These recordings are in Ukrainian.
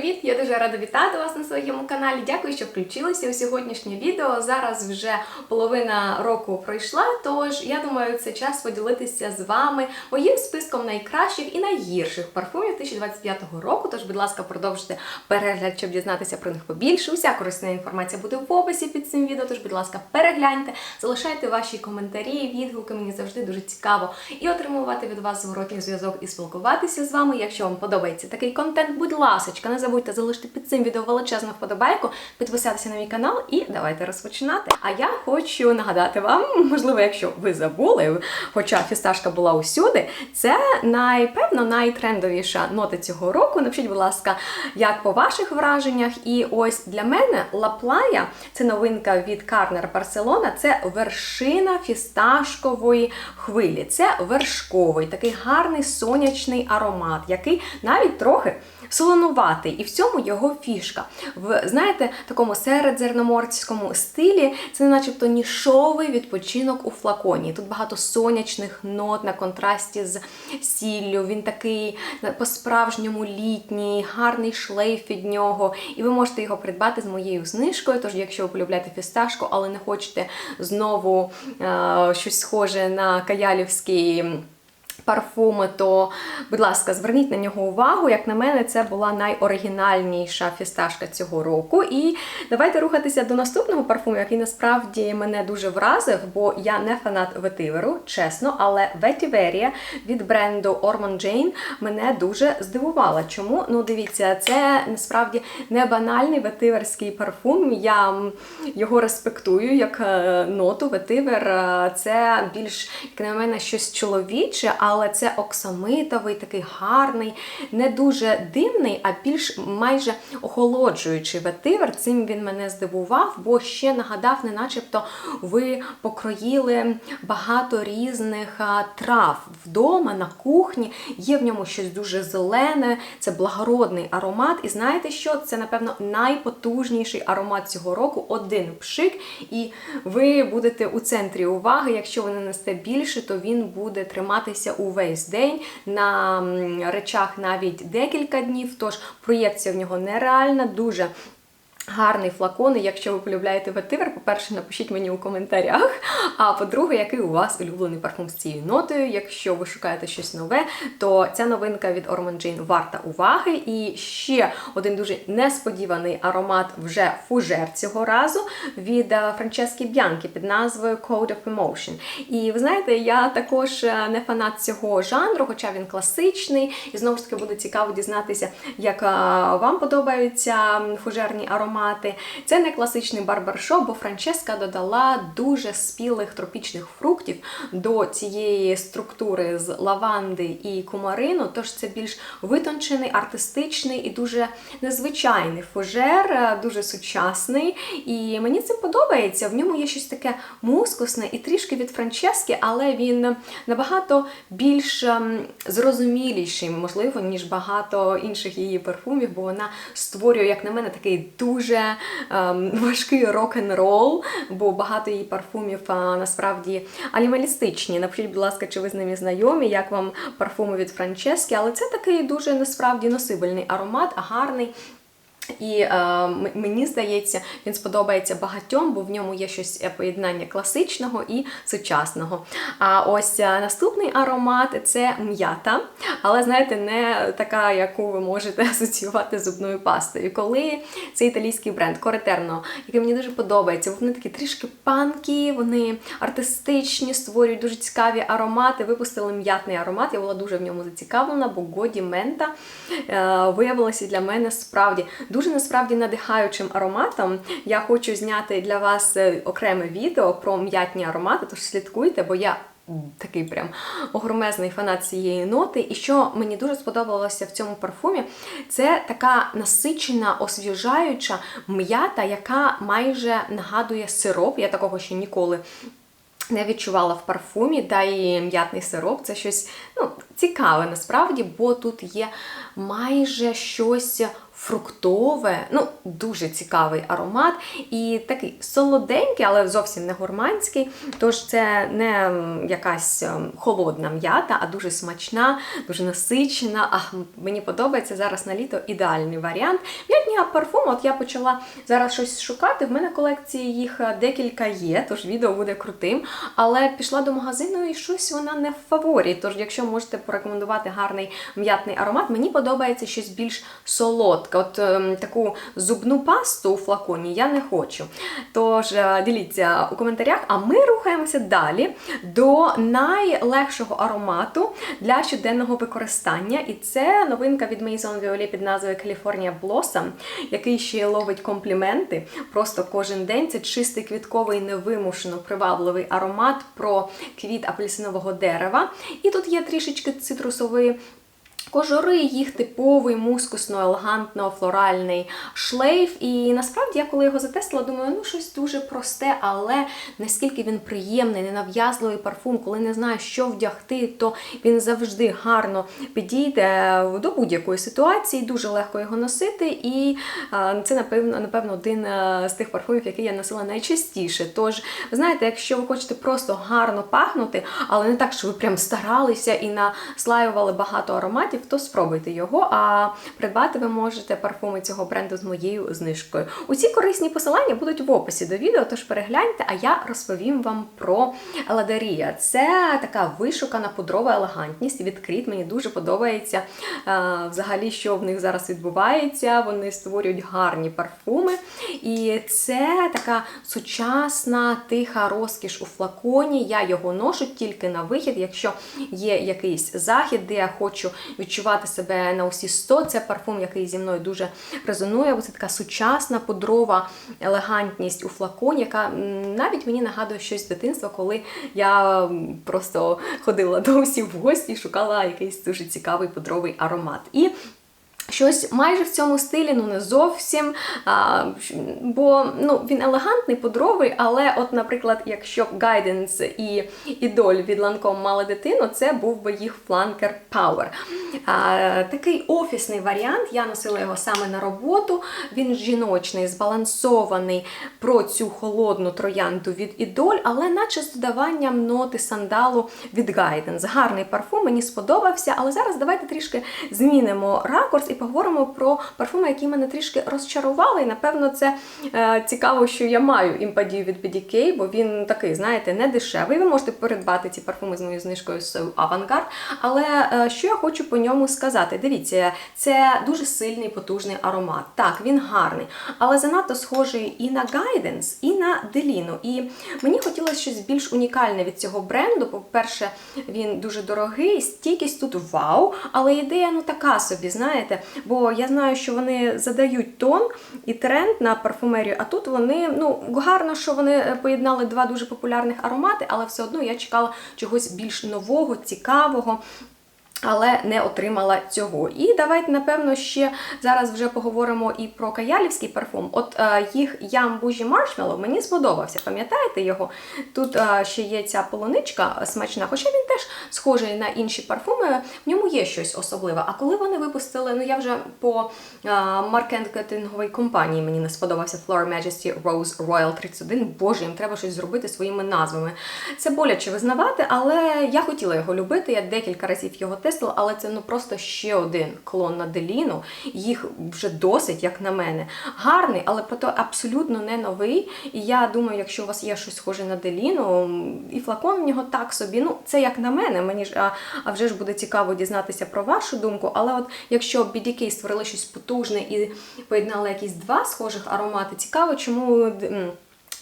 привіт! Я дуже рада вітати вас на своєму каналі. Дякую, що включилися у сьогоднішнє відео. Зараз вже половина року пройшла, тож я думаю, це час поділитися з вами моїм списком найкращих і найгірших парфумів 2025 року. Тож, будь ласка, продовжуйте перегляд, щоб дізнатися про них побільше. Уся корисна інформація буде в описі під цим відео. Тож, будь ласка, перегляньте, залишайте ваші коментарі, відгуки. Мені завжди дуже цікаво і отримувати від вас зворотній зв'язок і спілкуватися з вами. Якщо вам подобається такий контент, будь ласочка, не забудьте залишити під цим відео величезну вподобайку, підписатися на мій канал і давайте розпочинати. А я хочу нагадати вам, можливо, якщо ви забули, хоча фісташка була усюди, це найпевно найтрендовіша нота цього року. Напишіть, будь ласка, як по ваших враженнях. І ось для мене Лаплая це новинка від Карнер Барселона. Це вершина фісташкової хвилі. Це вершковий, такий гарний сонячний аромат, який навіть трохи солонуватий, і в цьому його фішка. В знаєте, такому середзерноморському стилі це начебто нішовий відпочинок у флаконі. Тут багато сонячних нот на контрасті з сіллю. Він такий по-справжньому літній, гарний шлейф від нього. І ви можете його придбати з моєю знижкою. Тож, якщо ви полюбляєте фісташку, але не хочете знову е- щось схоже на каялівський парфуми, то, будь ласка, зверніть на нього увагу. Як на мене, це була найоригінальніша фісташка цього року. І давайте рухатися до наступного парфуму, який насправді мене дуже вразив, бо я не фанат ветиверу, чесно, але Vetiveria від бренду Ormond Jane мене дуже здивувала. Чому? Ну, дивіться, це насправді не банальний ветиверський парфум. Я його респектую як ноту. Ветивер це більш, як на мене, щось чоловіче, але це оксамитовий, такий гарний, не дуже димний, а більш майже охолоджуючий ветивер. Цим він мене здивував, бо ще нагадав, не начебто ви покроїли багато різних трав вдома, на кухні. Є в ньому щось дуже зелене, це благородний аромат. І знаєте що? Це, напевно, найпотужніший аромат цього року один пшик, і ви будете у центрі уваги. Якщо ви нанесете більше, то він буде триматися увесь день на речах навіть декілька днів. Тож проєкція в нього нереальна, дуже. Гарний флакон, і якщо ви полюбляєте ветивер, по-перше, напишіть мені у коментарях. А по-друге, який у вас улюблений парфум з цією нотою. Якщо ви шукаєте щось нове, то ця новинка від Ormond Jane варта уваги. І ще один дуже несподіваний аромат вже фужер цього разу від Франчески Б'янки під назвою Code of Emotion. І ви знаєте, я також не фанат цього жанру, хоча він класичний. І знову ж таки буде цікаво дізнатися, як вам подобаються фужерні аромати аромати. Це не класичний барбаршоп, бо Франческа додала дуже спілих тропічних фруктів до цієї структури з лаванди і кумарину. Тож це більш витончений, артистичний і дуже незвичайний фужер, дуже сучасний. І мені це подобається. В ньому є щось таке мускусне і трішки від Франчески, але він набагато більш зрозуміліший, можливо, ніж багато інших її парфумів, бо вона створює, як на мене, такий дуже дуже ем, важкий рок-н-рол, бо багато її парфумів а, насправді анімалістичні. Напишіть, будь ласка, чи ви з ними знайомі, як вам парфуми від Франчески, але це такий дуже насправді носибельний аромат, гарний. І е, мені здається, він сподобається багатьом, бо в ньому є щось поєднання класичного і сучасного. А ось е, наступний аромат це м'ята, але, знаєте, не така, яку ви можете асоціювати з зубною пастою. Коли цей італійський бренд Коретерно, який мені дуже подобається, вони такі трішки панкі, вони артистичні, створюють дуже цікаві аромати. Випустили м'ятний аромат, я була дуже в ньому зацікавлена, бо Годі Мента е, виявилася для мене справді дуже насправді надихаючим ароматом. Я хочу зняти для вас е, окреме відео про м'ятні аромати, тож слідкуйте, бо я. Такий прям огромезний фанат цієї ноти. І що мені дуже сподобалося в цьому парфумі, це така насичена, освіжаюча м'ята, яка майже нагадує сироп. Я такого ще ніколи не відчувала в парфумі, та і м'ятний сироп це щось ну, цікаве насправді, бо тут є майже щось фруктове, ну дуже цікавий аромат і такий солоденький, але зовсім не гурманський. Тож це не якась ем, холодна м'ята, а дуже смачна, дуже насичена. А мені подобається зараз на літо ідеальний варіант. М'ятні парфум, от я почала зараз щось шукати. В мене колекції їх е, декілька є, тож відео буде крутим. Але пішла до магазину і щось вона не в фаворі. Тож, якщо можете порекомендувати гарний м'ятний аромат, мені подобається щось більш солодке. От ем, таку зубну пасту у флаконі я не хочу. Тож е, діліться у коментарях, а ми рухаємося далі до найлегшого аромату для щоденного використання. І це новинка від Maison Violet під назвою California Blossom, який ще ловить компліменти. Просто кожен день це чистий квітковий, невимушено привабливий аромат про квіт апельсинового дерева. І тут є трішечки цитрусової Кожури їх типовий мускусно-елегантно-флоральний шлейф. І насправді я коли його затестила, думаю, ну щось дуже просте, але наскільки він приємний, ненав'язливий парфум, коли не знаєш, що вдягти, то він завжди гарно підійде до будь-якої ситуації, дуже легко його носити. І е, це, напевно, напевно, один е, з тих парфумів, який я носила найчастіше. Тож, ви знаєте, якщо ви хочете просто гарно пахнути, але не так, що ви прям старалися і наслаювали багато ароматів, то спробуйте його. А придбати ви можете парфуми цього бренду з моєю знижкою. Усі корисні посилання будуть в описі до відео, тож перегляньте, а я розповім вам про Ладарія. Це така вишукана пудрова елегантність від Кріт. Мені дуже подобається е, взагалі, що в них зараз відбувається. Вони створюють гарні парфуми. І це така сучасна, тиха розкіш у флаконі. Я його ношу тільки на вихід, якщо є якийсь захід, де я хочу відчувати себе на усі 100. Це парфум, який зі мною дуже резонує, бо це така сучасна, пудрова елегантність у флаконі, яка навіть мені нагадує щось з дитинства, коли я просто ходила до усіх в гості і шукала якийсь дуже цікавий пудровий аромат. І Щось майже в цьому стилі, ну не зовсім. А, бо ну, він елегантний, пудровий, але, от, наприклад, якщо б Guidance і Ідоль від Lancome мали дитину, це був би їх фланкер Power. А, такий офісний варіант. Я носила його саме на роботу. Він жіночний, збалансований про цю холодну троянду від Ідоль, але наче з додаванням ноти сандалу від Guidance. Гарний парфум, мені сподобався, але зараз давайте трішки змінимо ракурс і поговоримо про парфуми, які мене трішки розчарували. І напевно це е, цікаво, що я маю імпадію від BDK, бо він такий, знаєте, не дешевий. Ви можете придбати ці парфуми з моєю знижкою з Авангард. Але е, що я хочу по ньому сказати? Дивіться, це дуже сильний, потужний аромат. Так, він гарний, але занадто схожий і на Guidance, і на Delino. І мені хотілося щось більш унікальне від цього бренду. По-перше, він дуже дорогий, стійкість тут вау, але ідея ну така собі, знаєте. Бо я знаю, що вони задають тон і тренд на парфумерію, а тут вони, ну, гарно, що вони е, поєднали два дуже популярних аромати, але все одно я чекала чогось більш нового, цікавого. Але не отримала цього. І давайте, напевно, ще зараз вже поговоримо і про каялівський парфум. От е, їх Ям Бужі Маршмеллоу мені сподобався. Пам'ятаєте його? Тут е, ще є ця полуничка смачна, хоча він теж схожий на інші парфуми, в ньому є щось особливе. А коли вони випустили, ну я вже по е, маркетинговій компанії мені не сподобався Flora Majesty Rose Royal 31. Боже, їм треба щось зробити своїми назвами. Це боляче визнавати, але я хотіла його любити. Я декілька разів його тестила, але це ну просто ще один клон на Деліну. Їх вже досить, як на мене. Гарний, але проте абсолютно не новий. І я думаю, якщо у вас є щось схоже на Деліну, і флакон в нього так собі. Ну, це як на мене. Мені ж а, а вже ж буде цікаво дізнатися про вашу думку. Але от якщо BDK створили щось потужне і поєднали якісь два схожих аромати, цікаво, чому.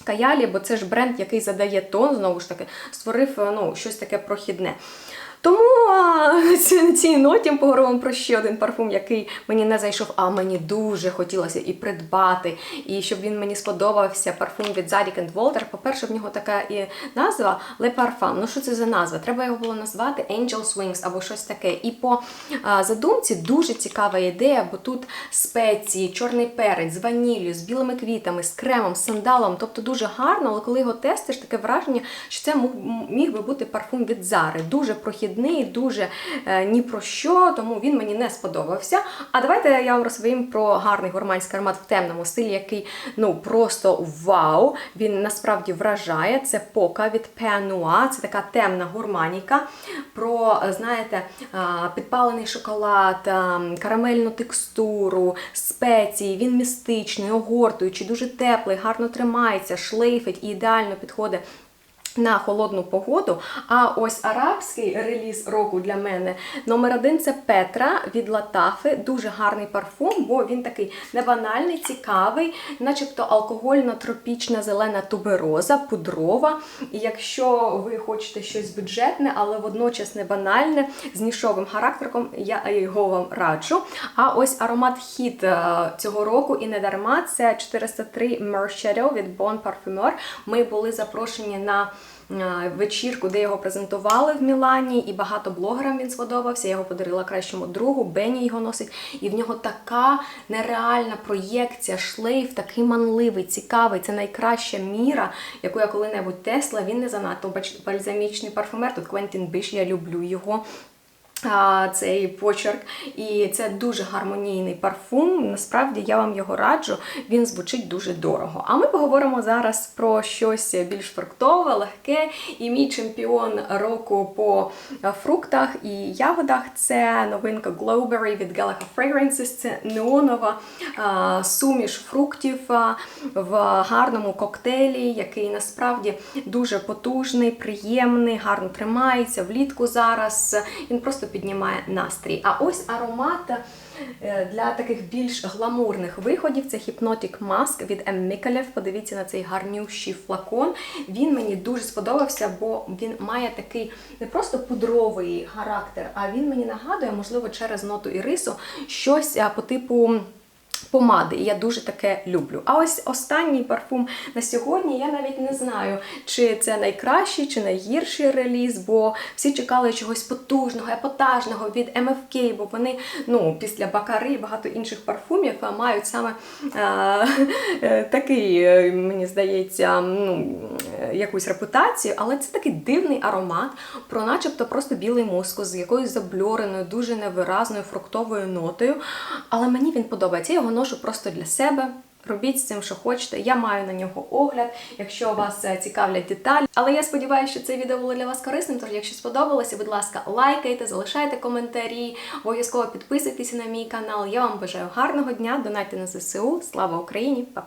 Каялі, бо це ж бренд, який задає тон, знову ж таки, створив ну, щось таке прохідне. Тому на цій- ноті ми поговоримо про ще один парфум, який мені не зайшов, а мені дуже хотілося і придбати, і щоб він мені сподобався. Парфум від Zadig Волтер. По-перше, в нього така і назва Le Parfum. Ну що це за назва? Треба його було назвати Angel's Wings або щось таке. І по задумці дуже цікава ідея, бо тут спеції, чорний перець з ваніллю, з білими квітами, з кремом, з сандалом. Тобто дуже гарно, але коли його тестиш, таке враження, що це міг би бути парфум від Зари. Дуже прохідний дрібний, дуже е, ні про що, тому він мені не сподобався. А давайте я вам розповім про гарний гурманський аромат в темному стилі, який ну просто вау. Він насправді вражає. Це пока від Пеануа, це така темна гурманіка. Про, знаєте, підпалений шоколад, карамельну текстуру, спеції. Він містичний, огортуючий, дуже теплий, гарно тримається, шлейфить і ідеально підходить. На холодну погоду. А ось арабський реліз року для мене номер один це Петра від Латафи. Дуже гарний парфум, бо він такий небанальний, цікавий, начебто алкогольно-тропічна зелена тубероза, пудрова. І якщо ви хочете щось бюджетне, але водночас не банальне, з нішовим характером, я його вам раджу. А ось аромат хіт е, цього року і не дарма це 403 Mercedes від Bon Parfumeur. Ми були запрошені на вечірку, де його презентували в Мілані, і багато блогерам він сподобався. Я його подарила кращому другу, Бені його носить. І в нього така нереальна проєкція, шлейф, такий манливий, цікавий. Це найкраща міра, яку я коли-небудь тесла. Він не занадто бальзамічний парфумер. Тут Квентін Біш, я люблю його. Цей почерк, і це дуже гармонійний парфум. Насправді я вам його раджу. Він звучить дуже дорого. А ми поговоримо зараз про щось більш фруктове, легке. І мій чемпіон року по фруктах і ягодах це новинка Glowberry від Galaha Fragrances. Це неонова а, суміш фруктів а, в гарному коктейлі, який насправді дуже потужний, приємний, гарно тримається влітку зараз. Він просто піднімає настрій. А ось аромат е, для таких більш гламурних виходів це Hypnotic Mask від M. Micallef. Подивіться на цей гарнющий флакон. Він мені дуже сподобався, бо він має такий не просто пудровий характер, а він мені нагадує, можливо, через ноту ірису щось по типу. Помади, я дуже таке люблю. А ось останній парфум на сьогодні я навіть не знаю, чи це найкращий, чи найгірший реліз, бо всі чекали чогось потужного, епатажного від MFK, бо вони ну, після Бакари і багато інших парфумів мають саме е, е, такий, е, мені здається, ну, якусь репутацію, але це такий дивний аромат, про начебто просто білий мускус з якоюсь забльореною, дуже невиразною фруктовою нотою. Але мені він подобається. Я його ношу просто для себе. Робіть з цим, що хочете. Я маю на нього огляд, якщо вас е, цікавлять деталі. Але я сподіваюся, що це відео було для вас корисним. Тож, якщо сподобалося, будь ласка, лайкайте, залишайте коментарі, обов'язково підписуйтесь на мій канал. Я вам бажаю гарного дня, донайте на ЗСУ. Слава Україні! Па-па!